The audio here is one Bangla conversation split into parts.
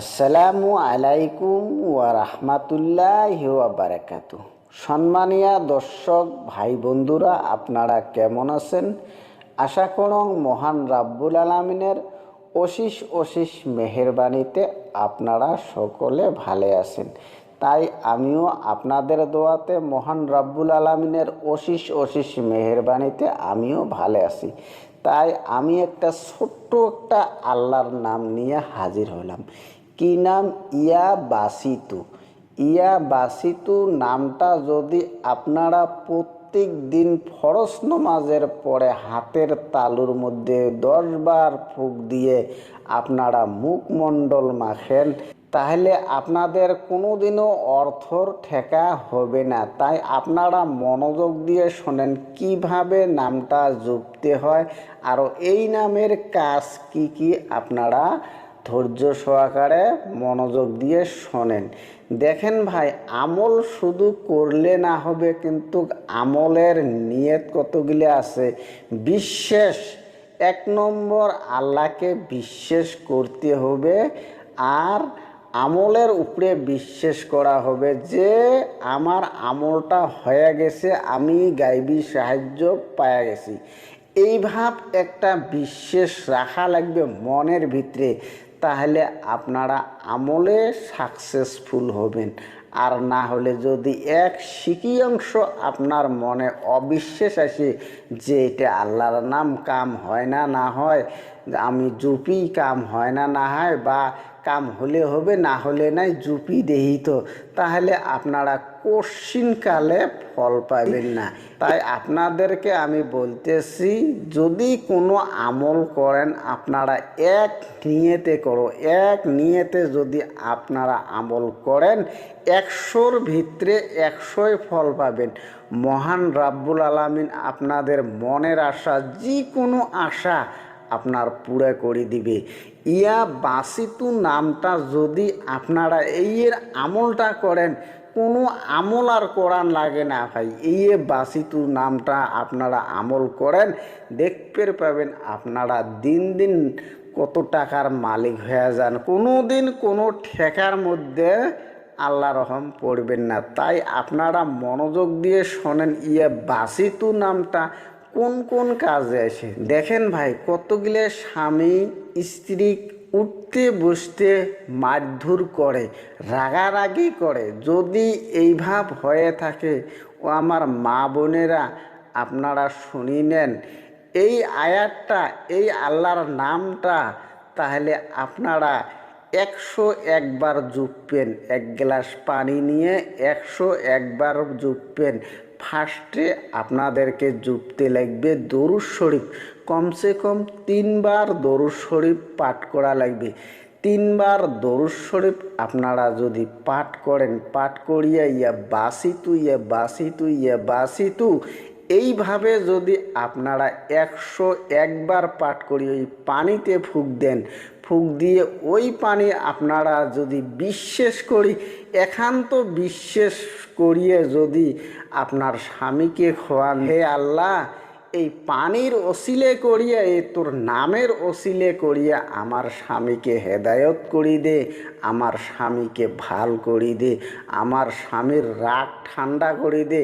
আসসালামু আলাইকুম ওয়া রাহমাতুল্লাহ ওয়া সম্মানীয় দর্শক, ভাই বন্ধুরা, আপনারা কেমন আছেন? আশা করং মহান রাব্বুল আলমিনের অশিস অশিস মেহেরবানিতে আপনারা সকলে ভালো আছেন। তাই আমিও আপনাদের দোয়াতে মহান রাব্বুল আলমিনের অশিস অশিস মেহেরবানিতে আমিও ভালো আছি। তাই আমি একটা ছোট্ট একটা আল্লাহর নাম নিয়ে হাজির হলাম। কি নাম? ইয়া বাসিতু ইয়া বাসিতু নামটা যদি আপনারা প্রত্যেক দিন ফরস নমাজের পরে হাতের তালুর মধ্যে দশ বার ফুক দিয়ে আপনারা মুখমণ্ডল মাখেন, তাহলে আপনাদের কোনোদিনও অর্থর ঠেকা হবে না। তাই আপনারা মনোযোগ দিয়ে শোনেন কীভাবে নামটা জপতে হয়, আর এই নামের কাজ কি কি আপনারা ধৈর্য সহকারে মনোযোগ দিয়ে শোনেন। দেখেন ভাই, আমল শুধু করলে না হবে, কিন্তু আমলের নিয়ত কতগুলি আছে? বিশ্বাস এক নম্বর আল্লাহকে বিশ্বাস করতে হবে আর আমলের উপরে বিশ্বাস করা হবে যে, আমার আমলটা হয়ে গেছে, আমি গাইবি সাহায্য পাওয়া গেছি। এই ভাব একটা বিশ্বাস রাখা লাগবে মনের ভিতরে। তাহলে আপনারা আমলে সাকসেসফুল হবেন। আর না হলে যদি এক সিকি অংশ আপনার মনে অবিশ্বাস আসে যে এটা আল্লাহর নাম কাম হয় না না হয় আমি জুপি কাম হয় না না হয় বা কাম হলে হবে, না হলে নাই, জুপি দেহি তো। তাহলে আপনারা কশিনকালে ফল পাবেন না। তাই আপনাদেরকে আমি বলতেছি, যদি কোনো আমল করেন, আপনারা এক নিয়েতে করো। এক নিয়েতে যদি আপনারা আমল করেন, একশোর ভিতরে একশোই ফল পাবেন। মহান রাব্বুল আলামিন আপনাদের মনের আশা, যে কোনো আশা আপনার পুরা করে দিবে। ইয়া বাসিতু নামটা যদি আপনারা এই এর আমলটা করেন, কোনো আমল আর করান লাগে না ভাই। এই বাসিতু নামটা আপনারা আমল করেন, দেখতে পাবেন আপনারা দিন দিন কত টাকার মালিক হয়ে যান। কোনো দিন কোনো ঠেকার মধ্যে আল্লাহ রহম পড়বেন না। তাই আপনারা মনোযোগ দিয়ে শোনেন ইয়ে বাসিতু নামটা কোন কোন কাজে আসে? দেখেন ভাই, কতগুলো স্বামী স্ত্রী উঠতে বসতে মারধর করে, রাগারাগি করে। যদি এই ভাব হয়ে থাকে, ও আমার মা বোনেরা, আপনারা শুনি নেন, এই আয়াতটা, এই আল্লাহর নামটা, তাহলে আপনারা একশো একবার জুপবেন এক গ্লাস পানি নিয়ে একশো একবার জুপবেন ফার্স্টে আপনাদেরকে জুপতে লাগবে, দরুদ শরীফ। কমসে কম তিনবার দরুদ শরীফ পাঠ করা লাগবে। তিনবার দরুদ শরীফ আপনারা যদি পাঠ করেন, পাঠ করিয়া ইয়া বাসিতু ইয়া বাসিতু ইয়া বাসিতু এইভাবে যদি আপনারা একশো একবার পাঠ করি ওই পানিতে ফুক দেন, ফুক দিয়ে ওই পানি আপনারা যদি বিশ্বাস করি, একান্ত বিশ্বাস করিয়ে যদি আপনার স্বামীকে খোয়ান, হে আল্লাহ এই পানির ওসিলে করিয়া এ তোর নামের ওসিলে করিয়া আমার স্বামীকে হেদায়ত করি দে, আমার স্বামীকে ভালো করি দে, আমার স্বামীর রাগ ঠান্ডা করি দে,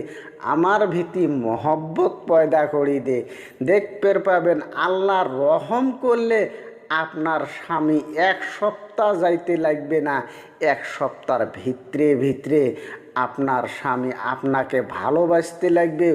আমার ভীতি মহব্বত পয়দা করি দে। দেখতে পাবেন, আল্লাহ রহম করলে আপনার স্বামী এক সপ্তাহ যাইতে লাগবে না, এক সপ্তাহর ভিতরে ভিতরে আপনার স্বামী আপনাকে ভালোবাসতে লাগবে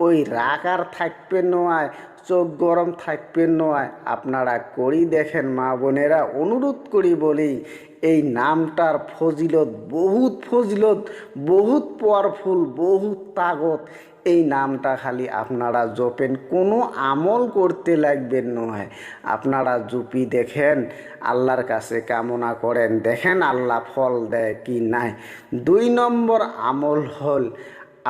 ওই রাগ আর থাকবে নয়, চোখ গরম থাকবে নয়। আপনারা করি দেখেন, মা বোনেরা, অনুরোধ করি বলি, এই নামটার ফজিলত, বহুত ফজিলত, বহুত পাওয়ারফুল বহুত তাগত, এই নামটা খালি আপনারা জপেন। কোনো আমল করতে লাগবেন নয়। আপনারা জুপি দেখেন, আল্লাহর কাছে কামনা করেন। দেখেন আল্লাহ ফল দেয় কি নাই। দুই নম্বর আমল হল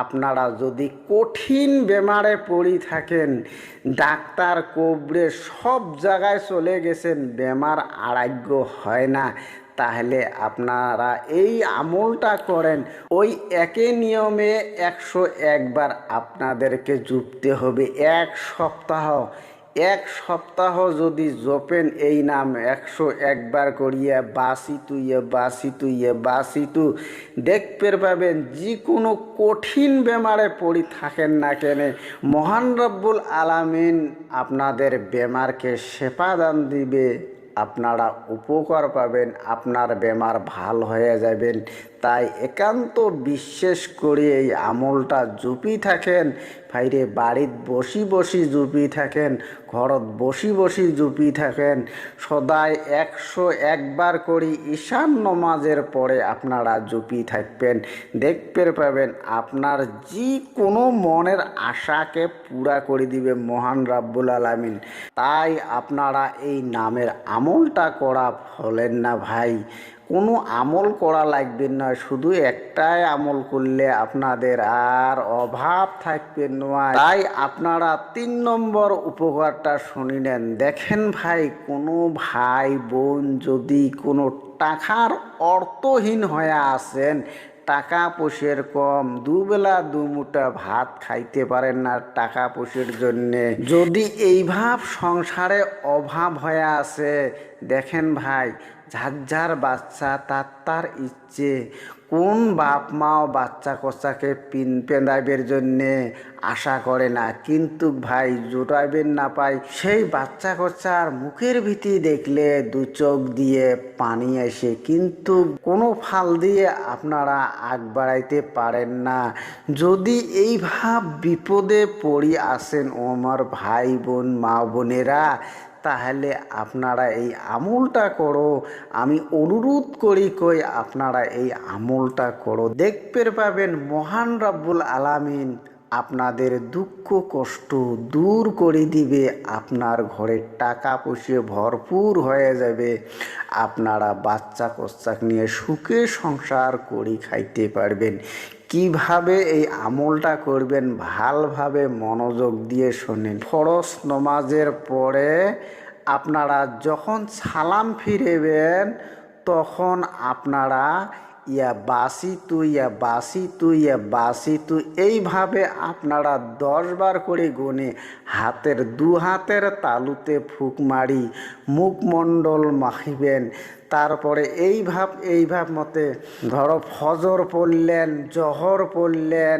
আপনারা যদি কঠিন বেমারে পড়ি থাকেন, ডাক্তার কোবরে সব জায়গায় চলে গেছেন, বেমার আরোগ্য হয় না, তাহলে আপনারা এই আমলটা করেন। ওই একে নিয়মে একশো একবার আপনাদেরকে জুপতে হবে, এক সপ্তাহ। এক সপ্তাহ যদি জপেন এই নাম, একশো একবার করিয়া বাসি তুইয়ে বাসি তুইয়ে বাসি তু। দেখতে পাবেন যে কোনো কঠিন বেমারে পড়ি থাকেন না কেনে। মহান রব্বুল আলামিন আপনাদের বেমারকে সেপা দান দিবে। আপনারা উপকার পাবেন, আপনার বেমার ভালো হয়ে যাবেন। তাই একান্ত বিশ্বাস করে এই আমলটা জুপি থাকেন, ভাইরে বাড়িত বসি বসি জুপি থাকেন, ঘরত বসি বসি জুপি থাকেন। সদায় একশো একবার করি ঈশান নমাজের পরে আপনারা জুপি থাকবেন। দেখতে পাবেন আপনার যে কোনো মনের আশাকে পুরা করে দিবে মহান রাব্বুল আলামিন। তাই আপনারা এই নামের আমলটা করা হলেন না ভাই। কোনো আমল করা লাগবে না, শুধু একটাই আমল করলে আপনাদের আর অভাব থাকবে নয় তাই আপনারা তিন নম্বর উপকারটা শুনি নেন। দেখেন ভাই, কোনো ভাই বোন যদি কোনো টাকার অর্থহীন হয়ে আসেন টাকা পয়সার কম, দুবেলা দুমুটা ভাত খাইতে পারেন না টাকা পয়সার জন্যে। যদি এই ভাব সংসারে অভাব হয়ে আছে, দেখেন ভাই যার বাচ্চা, তার তার ইচ্ছে। কোন বাপ মাও বাচ্চা কচ্চাকে পিন পেঁদাইবের জন্যে আশা করে না? কিন্তু ভাই, জোটাইবেন না পাই। সেই বাচ্চা কচ্চার মুখের ভীতি দেখলে দু চোখ দিয়ে পানি আসে। কিন্তু কোনো ফাল দিয়ে আপনারা আগ বাড়াইতে পারেন না। যদি এই ভাব বিপদে পড়ি আসেন আমার ভাই বোন, মা বোনেরা তাহলে আপনারা এই আমলটা করো। আমি অনুরোধ করি কই আপনারা এই আমলটা করো। দেখতে পাবেন মহান রাব্বুল আলামিন আপনাদের দুঃখ, কষ্ট দূর করে দিবে। আপনার ঘরে টাকা পয়সা ভরপুর হয়ে যাবে। আপনারা বাচ্চা কচ্চাক নিয়ে সুখে সংসার করি খাইতে পারবেন। কীভাবে এই আমলটা করবেন ভালভাবে মনোযোগ দিয়ে শোনেন। ফরস নমাজের পরে আপনারা যখন সালাম ফিরেবেন, তখন আপনারা ইয়া বাসি তু, ইয়া বাসি তু, ইয়া বাসি তু। এইভাবে আপনারা দশবার করে গুনে হাতের দু হাতের তালুতে ফুক মারি মুখমণ্ডল মাখিবেন। তারপরে এই ভাব এই ভাব মতে ধরো ফজর পড়লেন, জহর পড়লেন,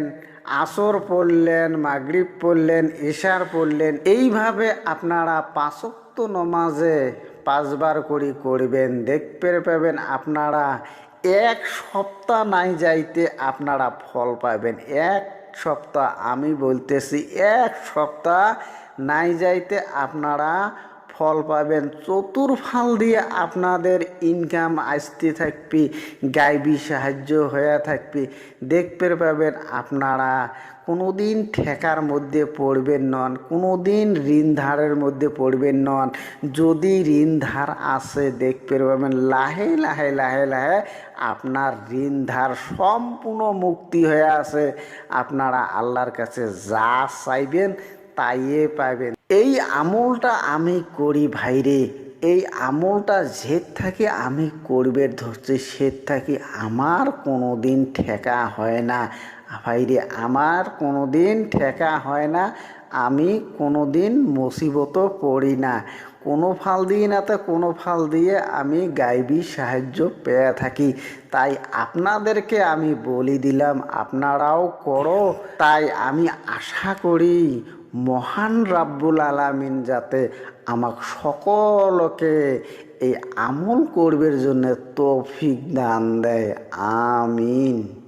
আসর পড়লেন, মাগরিব পড়লেন, এশার পড়লেন, এইভাবে আপনারা পাঁচক্ত নমাজে পাঁচবার করে করবেন। দেখতে পাবেন আপনারা এক সপ্তাহ নাই যাইতে আপনারা ফল পাবেন। এক সপ্তাহ আমি বলতেছি, এক সপ্তাহ নাই যাইতে আপনারা ফল পাবেন। চতুর্ফাল দিয়ে আপনাদের ইনকাম আসতে থাকবে, গাইবি সাহায্য হয়ে থাকবে। দেখতে পাবেন আপনারা কোনো দিন ঠেকার মধ্যে পড়বেন নন কোনো দিন ঋণ ধারের মধ্যে পড়বেন নন। যদি ঋণ ধার আসে, দেখতে পাবেন লাহে লাহে লাহে লাহে আপনার ঋণ ধার সম্পূর্ণ মুক্তি হয়ে আসে। আপনারা আল্লাহর কাছে যা চাইবেন তাইয়ে পাবেন। এই আমলটা আমি করি ভাইরে, এই আমলটা জেদ থাকে আমি করবে ধরছি, সেদ থাকি আমার কোনো দিন ঠেকা হয় না। ভাইরে, আমার কোনো দিন ঠেকা হয় না, আমি কোনো দিন মুসিবত পড়ি না। কোনো ফাল দিয়ে না তো কোনো ফাল দিয়ে আমি গাইবি সাহায্য পেয়ে থাকি। তাই আপনাদেরকে আমি বলি দিলাম, আপনারাও করো। তাই আমি আশা করি মহান রাব্বুল আলামিন যাতে আমাক সকলকে এই আমল করবের জন্য তৌফিক দান দেয়। আমিন।